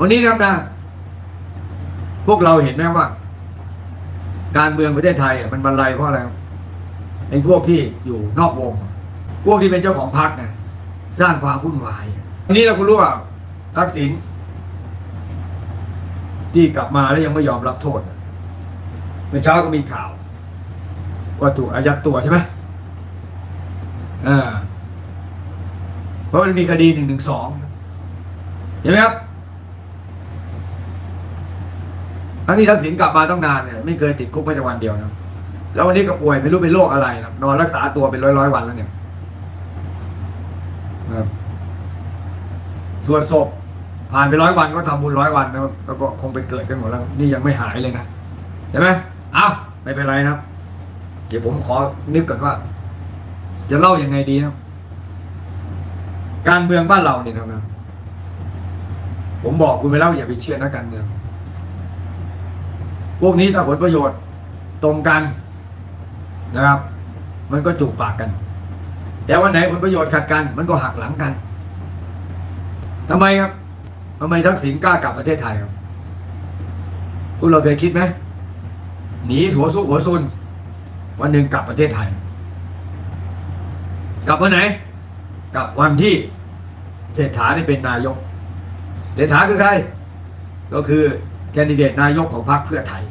วันนี้นะครับนะ พวกเราเห็นไหมว่า การเมืองประเทศไทยมันบรรลัยเพราะอะไรครับไอ้พวกที่อยู่นอกวง พวกที่เป็นเจ้าของพรรคเนะสร้างความวุ่นวายวันนี้เราก็รู้ว่าทักษิณที่กลับมาแล้วยังไม่ยอมรับโทษเมื่อเช้าก็มีข่าว ว่าถูกอายัดตัวใช่ไหมอ่าเพราะมันมีคดีหนึ่งหนึ่งสองเห็นไหมครับ ทั้งที่ทักษิณกลับมาต้องนานเนี่ยไม่เคยติดคุกแม้แต่วันเดียวนะแล้ววันนี้ก็ป่วยไม่รู้เป็นโรคอะไรนะนอนรักษาตัวเป็นร้อยร้อยวันแล้วเนี่ยนะครับส่วนศพผ่านไปร้อยวันก็ทำบุญร้อยวันนะครับแล้วก็คงไปเกิดกันหมดแล้ว นี่ยังไม่หายเลยนะใช่ไหมอ้าวไม่เป็นไรนะครับ เดี๋ยวผมขอนึกก่อนว่า จะเล่ายังไงดีนะครับ การเมืองบ้านเราเนี่ยนะครับนะผมบอกคุณไปแล้วอย่าไปเชื่อนักการเมือง พวกนี้ถ้าผลประโยชน์ตรงกันนะครับ มันก็จูบปากกัน แต่วันไหนผลประโยชน์ขัดกัน มันก็หักหลังกันทำไมครับทำไมทักษิณกล้ากลับประเทศไทยครับพวกเราเคยคิดไหมหนีหัวซุกหัวซุนวันหนึ่งกลับประเทศไทย กลับวันไหน กลับวันที่เศรษฐาได้เป็นนายก เศรษฐาคือใคร ก็คือ แคนดิเดตนายกของพรรคเพื่อไทย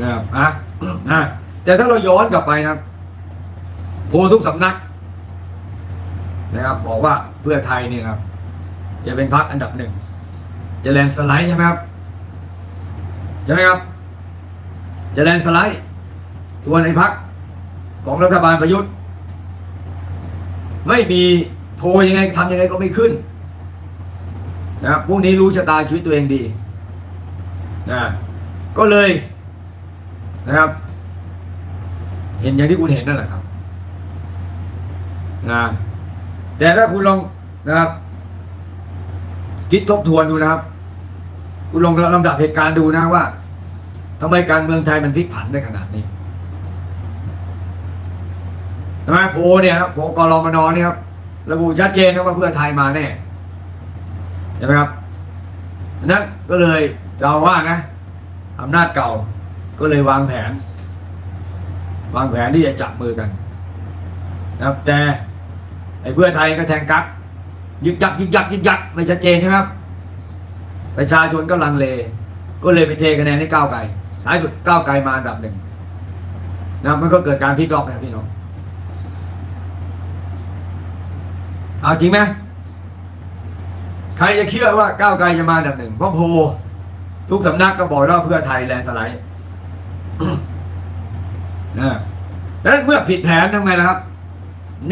นะครับอะนะแต่ถ้าเราย้อนกลับไปนะครับโพลทุกสำนักนะครับบอกว่าเพื่อไทยเนี่ยครับ จะเป็นพรรคอันดับหนึ่งจะแลนด์สไลด์ใช่ไหมครับใช่ไหมครับ จะแลนด์สไลด์ส่วนในพักของรัฐบาลประยุทธ์ ไม่มีโพลยังไงทำยังไงก็ไม่ขึ้น นะครับพวกนี้รู้ชะตาชีวิตตัวเองดีนะก็เลยนะครับ เห็นอย่างที่คุณเห็นนั่นแหละครับนะแต่ถ้าคุณลองนะครับ คิดทบทวนดูนะครับ คุณลองลำดับเหตุการณ์ดูนะว่าทำไมการเมืองไทยมันพลิกผันได้ขนาดนี้ทำไมโพเนี่ยครับโพลกรมนเนี่ยครับ ระบุชัดเจนนะว่าเพื่อไทยมาแน่ ช่ไหมครับนั้นก็เลยเราว่านะอำนาจเก่าก็เลยวางแผน วางแผนที่จะจับมือกันนะครับ แต่ไอ้เพื่อไทยก็แทงกักยึกยักยึกยักยึกยักไม่ชัดเจนใช่ไหมครับประชาชนก็ลังเล ก็เลยไปเทคะแนนให้ก้าวไกลท้ายสุดก้าวไกลมาอันดับหนึ่งนะมันก็เกิดการพลิกล็อกนะครับพี่น้องเอาจริงไหม ครจะเชื่อว่าก้าวไกลจะมาดับหนึ่งเพราะโพลทุกสำนักก็บอกแล้วว่าเพื่อไทยแลนด์สไลด์นะแล้วเมื่อผิดแผนทำไงล่ะครับ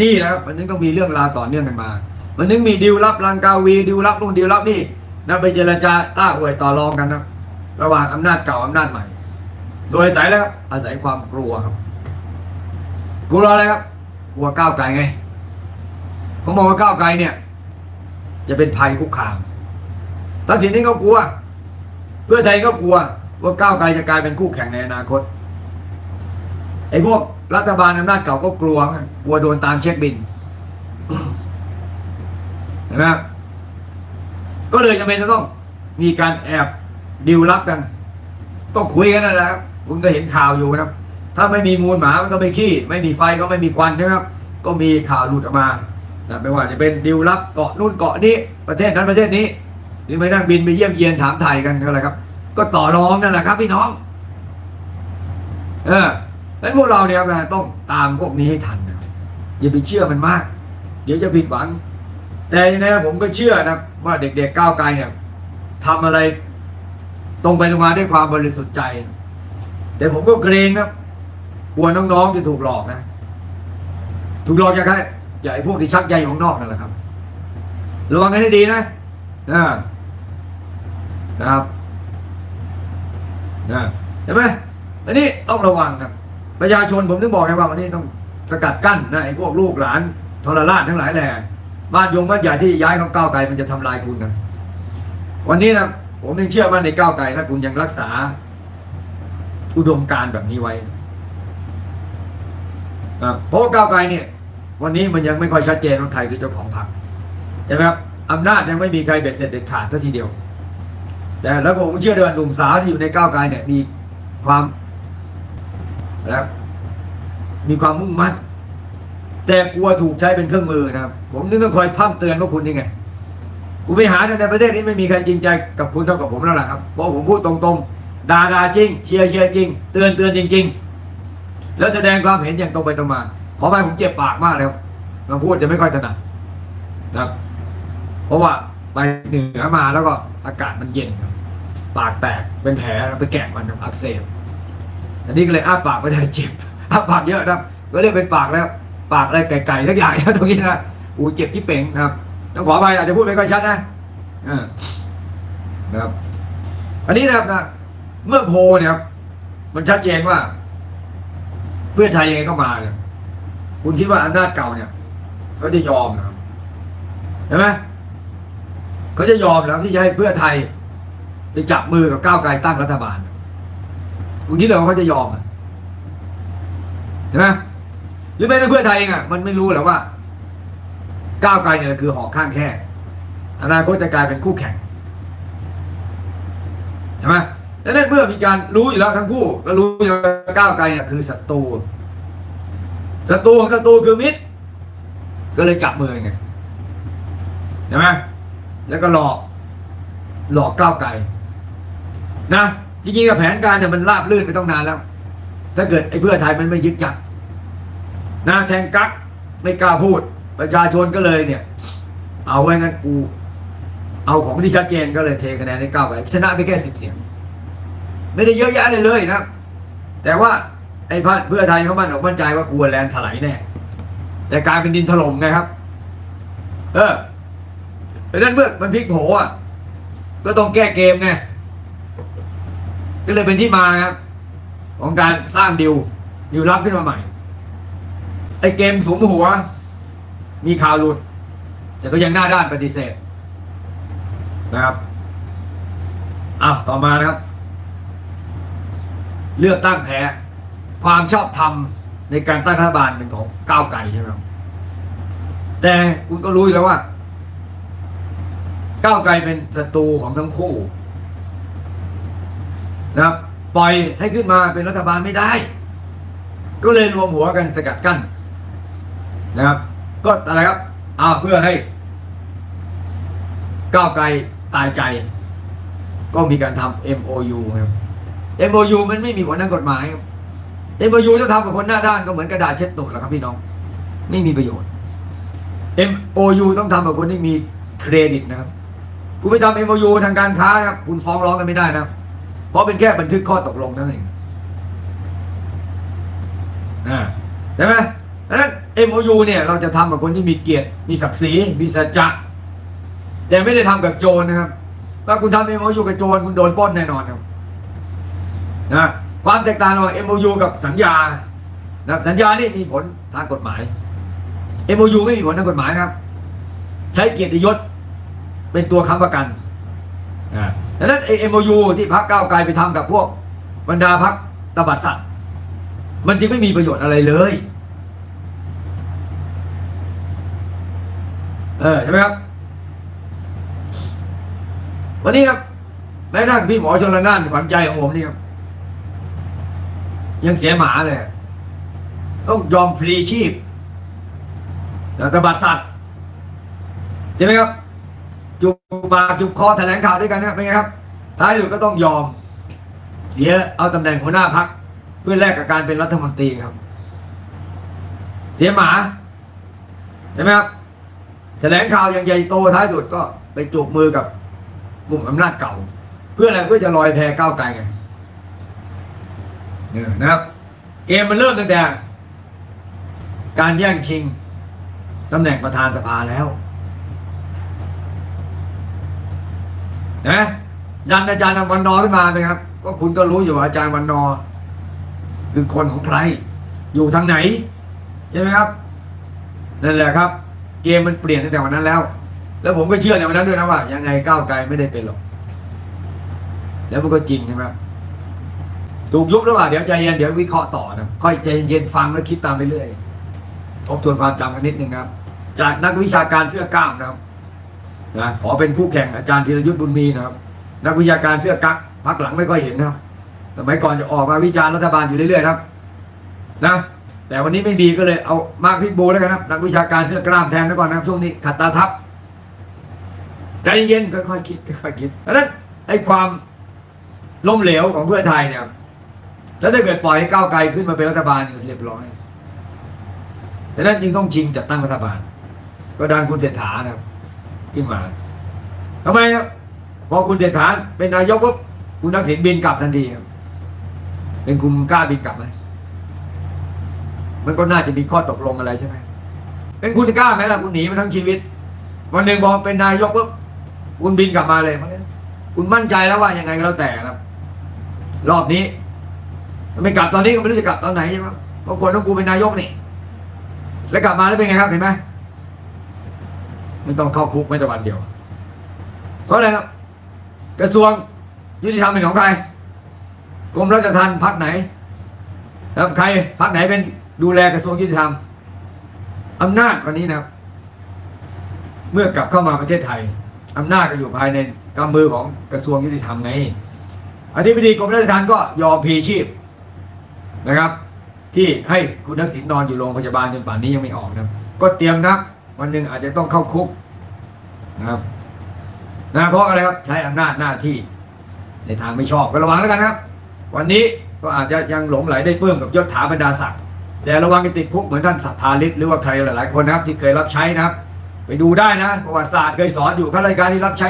นี่แหละครับมันนึงต้องมีเรื่องราวต่อเนื่องกันมา มันนึงมีดิวลับลังกาวีดิวลับนู่นดิวลับนี่นะไปเจรจาต้าอวยต่อรองกันนะระหว่างอำนาจเก่าอำนาจใหม่ โดยอาศัยแล้วครับอาศัยความกลัวครับ กลัวอะไรครับ กลัวก้าวไกลไงเขามองว่าก้าวไกลเนี่ย จะเป็นภัยคุกคามทักษิณนี่เขากลัว เพื่อไทยก็กลัว ว่าก้าวไกลจะกลายเป็นคู่แข่งในอนาคตไอ้พวกรัฐบาลอำนาจเก่าก็กลัวกันกลัวโดนตามเช็คบินเห็นไหมครับก็เลยจำเป็นจะต้องมีการแอบดิวลับกันก็คุยกันนั่นแหละครับคุณก็เห็นข่าวอยู่นะครับ ถ้าไม่มีมูลหมามันก็ไม่ขี้ ไม่มีไฟก็ไม่มีควันใช่ไหมครับ ก็มีข่าวหลุดออกมา นะไม่ว่าจะเป็นดิวลับเกาะนู่นเกาะนี้ประเทศนั้นประเทศนี้หรือไม่นั่งบินไปเยี่ยมเยียนถามไทยกันก็อะไรครับ ก็ต่อรองนั่นแหละครับพี่น้อง เออแล้วพวกเราเนี่ยนะต้องตามพวกนี้ให้ทันนะอย่าไปเชื่อมันมาก เดี๋ยวจะผิดหวัง แต่ยังไงนะผมก็เชื่อนะว่าเด็กๆก้าวไกลเนี่ยทำอะไรตรงไปตรงมาด้วยความบริสุทธิ์ใจ แต่ผมก็เกรงนะกลัวน้องๆจะถูกหลอกนะ ถูกหลอกจากใคร จาไอ้พวกที่ชักใยของนอกนั่นแหละครับระวังกันให้ดีนะนะนะครับนะเห็นไหมอันนี้ต้องระวังครับประชาชนผมถึงบอกไงว่าวันนี้ต้องสกัดกั้นนะไอ้พวกลูกหลานทรราชทั้งหลายแหล่บ้านยงบ้านใหญ่ที่ย้ายของก้าวไกลมันจะทำลายคุณนะวันนี้นะผมยังเชื่อว่าในก้าวไกลถ้าคุณยังรักษา อุดมการณ์แบบนี้ไว้นะเพราะก้าวไกลเนี่ย วันนี้มันยังไม่ค่อยชัดเจนว่าใครคือเจ้าของพรรคช่ไหมครับอำนาจยังไม่มีใครเบ็ดเสร็จเด็ดขาดสักทีเดียว แต่แล้วผมเชื่อด้วยว่าหนุ่มสาวที่อยู่ในก้าวไกลเนี่ยมีความนะครับมีความมุ่งมั่นแต่กลัวถูกใช้เป็นเครื่องมือนะครับ ผมนึกต้องคอยพร่ำเตือนพวกคุณยังไงกูไปหาในประเทศนี้ไม่มีใครจริงใจกับคุณเท่ากับผมแล้วล่ะครับเพราะผมพูดตรงๆด่าด่าจริง เชียร์เชียร์จริง เตือนเตือนจริง ๆ แล้วแสดงความเห็นอย่างตรงไปตรงมา ขอไปผมเจ็บปากมากเลยครับมาพูดจะไม่ค่อยถนัดนะครับ เพราะว่าไปเหนือมาแล้วก็อากาศมันเย็นครับปากแตกเป็นแผลไปแกะมันอักเสบอันนี้ก็เลยอ้าปากไม่ได้เจ็บอ้าปากเยอะนะครับก็เรียกเป็นปากแล้ว ปากอะไรไก่ๆทักอย่างนะตรงนี้นะอูเจ็บที่เป่งนะครับต้องขอไปอาจจะพูดไม่ค่อยชัดนะอ่านะครับ อันนี้นะครับนะเมื่อโพลเนี่ยครับมันชัดเจนว่า เพื่อไทยยังไงก็มาเนี่ย คุณคิดว่าอำนาจเก่าเนี่ยเขาจะยอมนะครับเห็นไหมเขาจะยอมแล้วที่จะให้เพื่อไทยไปจับมือกับก้าวไกลตั้งรัฐบาลคุณคิดเหรอว่าเขาจะยอมเห็นไหมหรือแม้แต่เพื่อไทยเองอะมันไม่รู้หรอว่า ก้าวไกลเนี่ยคือหอกข้างแค่อนาคตจะกลายเป็นคู่แข่งเห็นไหมดังนั้นเมื่อมีการรู้อยู่แล้วทั้งคู่ ก็รู้อยู่ว่าก้าวไกลเนี่ยคือศัตรู ศัตรูของศัตรูคือมิตร ก็เลยจับมือไงเห็นไหมแล้วก็หลอกหลอกก้าวไกลนะจริงๆกับแผนการเนี่ยมันราบลื่นไปต้องนานแล้ว ถ้าเกิดไอ้เพื่อไทยมันไม่ยึดจักนะแทงกักไม่กล้าพูด ประชาชนก็เลยเนี่ย เอาไว้งั้นกู เอาของที่ชัดเจนก็เลยเทคะแนนให้ก้าวไกลชนะไปแค่สิบเสียง ไม่ได้เยอะแยะเลยเลยนะ แต่ว่า ไอ้พรรคเพื่อไทยเขามั่นอกมั่นใจว่ากลัวแลนถลายแน่แต่กลายเป็นดินถล่มไงครับ เออเพราะนั้นเมื่อมันพลิกโผอะ ก็ต้องแก้เกมไงก็เลยเป็นที่มาครับ ของการสร้างดิวดิวรับขึ้นมาใหม่ ไอ้เกมสมหัว มีข่าวหลุด แต่ก็ยังหน้าด้านปฏิเสธ นะครับอ้าวต่อมานะครับ เลือกตั้งแพ้ ความชอบธรรมในการตั้งรัฐบาลเป็นของก้าวไกลใช่ไหมครับแต่คุณก็รู้อยู่แล้วว่า ก้าวไกลเป็นศัตรูของทั้งคู่นะครับปล่อยให้ขึ้นมาเป็นรัฐบาลไม่ได้ ก็เลยรวมหัวกันสกัดกั้นนะครับ ก็อะไรครับเอาเพื่อให้ก้าวไกลตายใจ ก็มีการทำ MOU ครับ MOU มันไม่มีผลทางกฎหมายครับ MOU ถ้าทำกับคนหน้าด้านก็เหมือนกระดาษเช็ดตูดแหละครับพี่น้อง ไม่มีประโยชน์ MOU ต้องทำกับคนที่มีเครดิตนะครับ คุณไปทำ MOU ทางการค้านะครับ คุณฟ้องร้องกันไม่ได้นะ เพราะเป็นแค่บันทึกข้อตกลงเท่านั้นเองอ่าใช่ไหมดังนั้น MOU เนี่ยเราจะทำกับคนที่มีเกียรติ มีศักดิ์ศรี มีสัจจะ แต่ไม่ได้ทำกับโจรนะครับ ถ้าคุณทำ MOU กับโจรคุณโดนปล้นแน่นอนครับนะ ความแตกต่างระหว่าง MOU กับสัญญานะครับสัญญานี่มีผลทางกฎหมาย MOU ไม่มีผลทางกฎหมายนะครับ ใช้เกียรติยศเป็นตัวค้ำประกันดังนั้นไอ้ MOU ที่พรรคก้าวไกลไปทำกับพวกบรรดาพรรคตบัดสัตว์ มันจึงไม่มีประโยชน์อะไรเลย เออใช่ไหมครับ วันนี้ครับแม้กระทั่งพี่หมอชนละนานขวัญใจของผมนี่ครับ ยังเสียหมาเลย ต้องยอมพลีชีพแล้วตบัดสัตว์ใช่ไหมครับ จุบปากจุบคอแถลงข่าวด้วยกันนะเป็นไงครับ ท้ายสุดก็ต้องยอม เสียเอาตำแหน่งหัวหน้าพักเพื่อแลกกับการเป็นรัฐมนตรีครับ เสียหมาใช่ไหมครับแถลงข่าวอย่างใหญ่โตท้ายสุดก็ไปจูบมือกับกลุ่มอำนาจเก่า เพื่ออะไรเพื่อจะลอยแพก้าวไกลไง นี่ยนะครับเกมมันเริ่มตั้งแต่ การแย่งชิงตำแหน่งประธานสภาแล้วนะยันอาจารย์วันนอขึ้นมาไหมครับ ก็คุณก็รู้อยู่ว่าอาจารย์วันนอ คือคนของใคร อยู่ทางไหน ใช่ไหมครับนั่นแหละครับ เกมมันเปลี่ยนตั้งแต่วันนั้นแล้ว แล้วผมก็เชื่อในวันนั้นด้วยนะว่า ยังไงก้าวไกลไม่ได้เป็นหรอกแล้วมันก็จริงใช่ไหมครับ ถูกยุบหรือเปล่าเดี๋ยวใจเย็นเดี๋ยววิเคราะห์ต่อนะค่อยใจเย็นฟังแล้วคิดตามไปเรื่อยทบทวนความจำกันนิดนึงครับ จากนักวิชาการเสื้อกล้ามนะครับนะขอเป็นคู่แข่งอาจารย์ธีรยุทธ์บุญมีนะครับ นักวิชาการเสื้อกั๊กพักหลังไม่ค่อยเห็นนะครับสมัยก่อนจะออกมาวิจารณ์รัฐบาลอยู่เรื่อยๆครับ นะ แต่วันนี้ไม่มีก็เลยเอามาร์คพิทบูลแล้วกันครับ นักวิชาการเสื้อกล้ามแทนไว้ก่อนนะครับช่วงนี้ขัดตาทับใจเย็นๆค่อยๆคิดค่อยๆคิดดังนั้นไอ้ความล้มเหลวของเพื่อไทยเนี่ย แล้วถ้าเกิดปล่อยให้ก้าวไกลขึ้นมาเป็นรัฐบาลเนี่ยเรียบร้อยดังนั้นจึงต้องชิงจัดตั้งรัฐบาล ก็ดันคุณเศรษฐานะครับ ขึ้นมาทำไมครับพอคุณเศรษฐาเป็นนายกปุ๊บคุณทักษิณบินกลับทันทีครับเป็นคุณกล้าบินกลับไหมมันก็น่าจะมีข้อตกลงอะไรใช่ไหมเป็นคุณกล้าไหมล่ะคุณหนีมาทั้งชีวิต วันหนึ่งพอเป็นนายกปุ๊บคุณบินกลับมาเลยเพราะฉะนั้นคุณมั่นใจแล้วว่ายังไงก็แล้วแต่ครับ รอบนี้ ไม่กลับตอนนี้ก็ไม่รู้จะกลับตอนไหนใช่ไหมเพราะคนต้องกูเป็นนายกนี่แล้วกลับมาแล้วเป็นไงครับเห็นไหมไม่ต้องเข้าคุกไม่แต่วันเดียวเพราะอะไรครับ กระทรวงยุติธรรมเป็นของใครกรมราชทัณฑ์พักไหนแล้วใครพักไหนเป็นดูแลกระทรวงยุติธรรมอำนาจวันนี้นะครับ เมื่อกลับเข้ามาประเทศไทยอำนาจก็อยู่ภายในกำมือของกระทรวงยุติธรรมไงอธิบดีกรมราชทัณฑ์ก็ยอมพีชีพ นะครับ ที่ให้คุณทักษิณนอนอยู่โรงพยาบาลจนป่านนี้ยังไม่ออกนะก็เตรียมนะวันหนึ่งอาจจะต้องเข้าคุกนะครับนะเพราะอะไรครับใช้อำนาจหน้าที่ในทางไม่ชอบก็ระวังแล้วกันครับ วันนี้ก็อาจจะยังหลงไหลได้เพิ่มกับยศถาบรรดาศักดิ์แต่ระวังจะติดคุกเหมือนท่านสัทธาลิศหรือว่าใครหลาย ๆ คนนะครับที่เคยรับใช้นะครับ ไปดูได้นะประวัติศาสตร์เคยสอนอยู่ข้ารายการที่รับใช้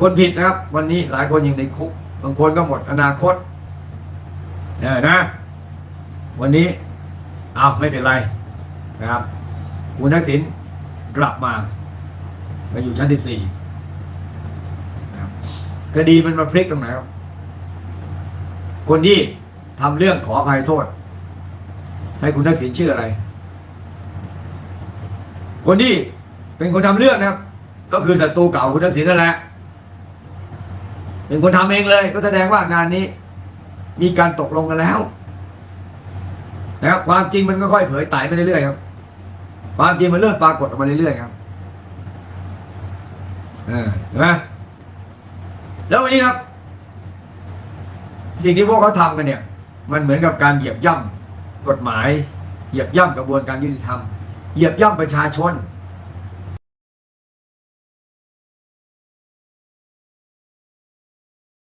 คนผิดนะครับ วันนี้หลายคนยังในคุกบางคนก็หมดอนาคตเออนะ วันนี้เอาไม่เป็นไรนะครับ คุณทักษิณกลับมามาอยู่ชั้น14นะครับคดีมันมาพลิกตรงไหนครับคนที่ทำเรื่องขออภัยโทษ ให้คุณทักษิณชื่ออะไร คนที่เป็นคนทำเรื่องนะครับ ก็คือศัตรูเก่าคุณทักษิณนั่นแหละเป็นคนทำเองเลย ก็แสดงว่างานนี้ มีการตกลงกันแล้ว นะครับ ความจริงมันก็ค่อยเผยไต่ไปเรื่อยๆครับ ความจริงมันเริ่มปรากฏออกมาเรื่อยๆครับเออเห็นไหมแล้ววันนี้ครับ สิ่งที่พวกเขาทำกันเนี่ย มันเหมือนกับการเหยียบย่ำกฎหมาย เหยียบย่ำกระบวนการยุติธรรม เหยียบย่ำประชาชน